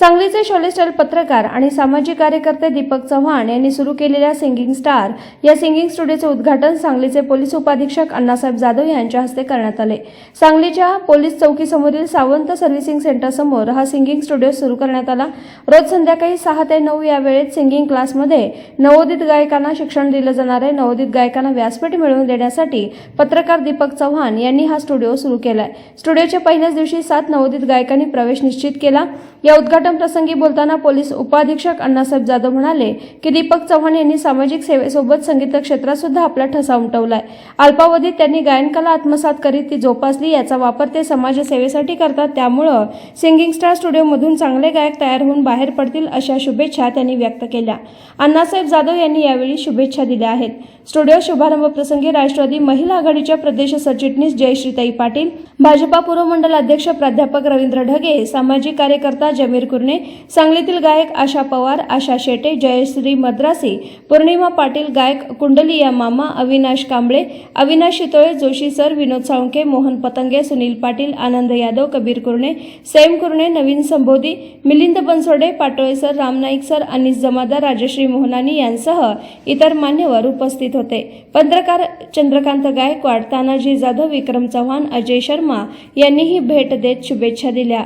सांगलीचे शॉलेस्टाईल पत्रकार आणि सामाजिक कार्यकर्ते दीपक चव्हाण यांनी सुरू केलेल्या सिंगिंग स्टार या सिंगिंग स्टुडिओचे उद्घाटन सांगलीचे पोलीस उपाधीक्षक अण्णासाहेब जाधव यांच्या हस्ते करण्यात आले. सांगलीच्या पोलीस चौकीसमोरील सावंत सर्व्हिसिंग सेंटरसमोर हा सिंगिंग स्टुडिओ सुरू करण्यात आला. रोज संध्याकाळी सहा ते नऊ या वेळेत सिंगिंग क्लासमध्ये नवोदित गायकांना शिक्षण दिलं जाणार आहे नवोदित गायकांना व्यासपीठ मिळवून देण्यासाठी पत्रकार दीपक चव्हाण यांनी हा स्टुडिओ सुरू केलाय. स्टुडिओच्या पहिल्याच दिवशी सात नवोदित गायकांनी प्रवेश निश्चित केला. या उद्घाटन प्रसंगी बोलताना पोलीस उपाधीक्षक अण्णासाहेब जाधव म्हणाले की दीपक चव्हाण यांनी सामाजिक सेवेसोबत संगीत क्षेत्रात सुद्धा आपला ठसा उमटवलाय. अल्पावधीत त्यांनी गायनकला आत्मसात करीत ती जोपासली याचा वापर ते समाजसेवेसाठी करतात. त्यामुळं सिंगिंग स्टार स्टुडिओमधून चांगले गायक तयार होऊन बाहेर पडतील अशा शुभेच्छा त्यांनी व्यक्त केल्या. अण्णासाहेब जाधव यांनी यावेळी शुभेच्छा दिल्या आहेत. स्टुडिओ शुभारंभ प्रसंगी राष्ट्रवादी महिला आघाडीच्या प्रदेश सरचिटणीस जयश्रीताई पाटील भाजपा पूर्व मंडल अध्यक्ष प्राध्यापक रवींद्र ढगे सामाजिक कार्यकर्ता जमीर कुर्णे सांगलीतील गायक आशा पवार आशा शेटे जयश्री मद्रासी पौर्णिमा पाटील गायक कुंडलिया मामा Avinash Kamble Avinash Shitole Joshi sir Vinod Salunke Mohan Patange Sunil Patil Anand Yadav Kabir Kurne Sam Kurne Naveen Sambodhi Milind Bansode Patole sir Ram Naik sir Anis Jamadar Rajashri Mohanani यांसह इतर मान्यवर उपस्थित होते. पत्रकार चंद्रकांत गायकवाड तानाजी जाधव विक्रम चव्हाण अजय शर्मा यांनीही भेट देत शुभेच्छा दिल्या.